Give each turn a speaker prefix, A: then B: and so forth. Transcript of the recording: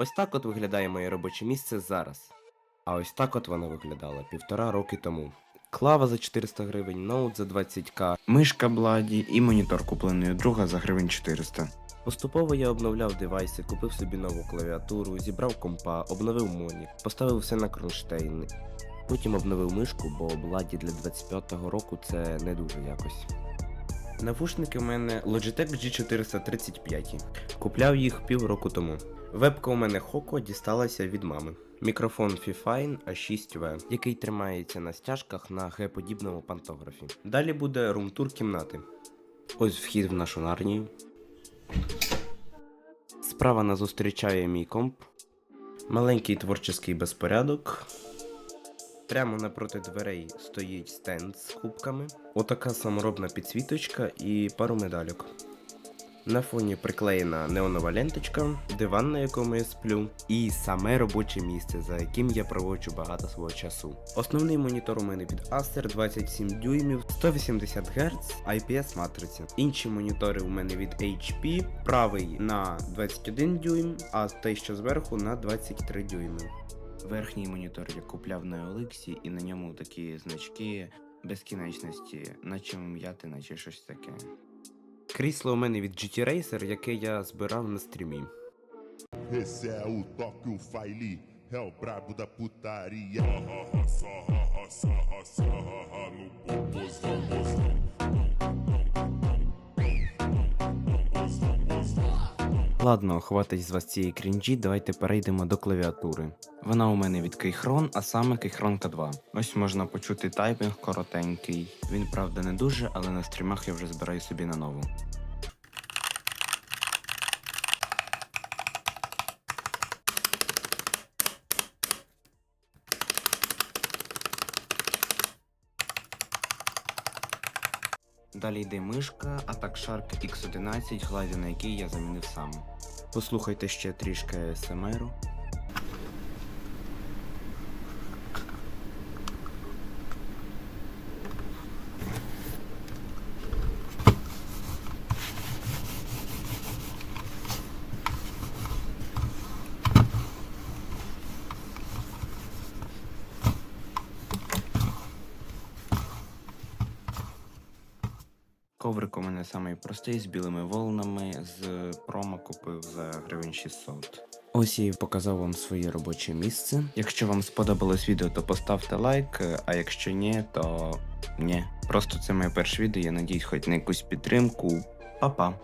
A: Ось так от виглядає моє робоче місце зараз. А ось так от воно виглядало півтора роки тому. Клава за 400 гривень, ноут за 20к.
B: Мишка Бладі і монітор куплений у друга за гривень 400.
A: Поступово я обновляв девайси, купив собі нову клавіатуру, зібрав компа, обновив монік, поставив все на кронштейн. Потім обновив мишку, бо Бладі для 25-го року це не дуже якось. Навушники у мене Logitech G435. Купляв їх півроку тому. Вебка у мене Хоко дісталася від мами. Мікрофон Fifine A6V, який тримається на стяжках на Г-подібному пантографі. Далі буде румтур кімнати. Ось вхід в нашу нарнію. Справа нас зустрічає мій комп. Маленький творчий безпорядок. Прямо напроти дверей стоїть стенд з кубками. Отака саморобна підсвіточка і пару медальок. На фоні приклеєна неонова ленточка, диван, на якому я сплю, і саме робоче місце, за яким я проводжу багато свого часу. Основний монітор у мене від Acer 27 дюймів, 180 Гц, IPS матриця. Інші монітори у мене від HP, правий на 21 дюйм, а той, що зверху, на 23 дюйми.
B: Верхній монітор я купляв на Олексі, і на ньому такі значки безкінечності, наче м'яти, наче щось таке.
A: Крісло у мене від GT Racer, яке я збирав на стрімі.
C: Esse é o toque, o Faili, é o brabo da putaria. no popozão,
A: Ладно, хватить з вас цієї крінжі, давайте перейдемо до клавіатури.
B: Вона у мене від Кейхрон, а саме Кейхрон К2. Ось можна почути тайпінг коротенький. Він правда не дуже, але на стрімах я вже збираю собі на нову. Далі йде мишка, а так Shark X11, гладі на який я замінив сам.
A: Послухайте ще трішки СМРу.
B: Коврик у мене самий простий з білими волнами, з промо купив за гривень 600.
A: Ось я показав вам своє робоче місце.
B: Якщо вам сподобалось відео, то поставте лайк, а якщо ні, то ні. Просто це моє перше відео, я надіюсь хоч на якусь підтримку. Па-па!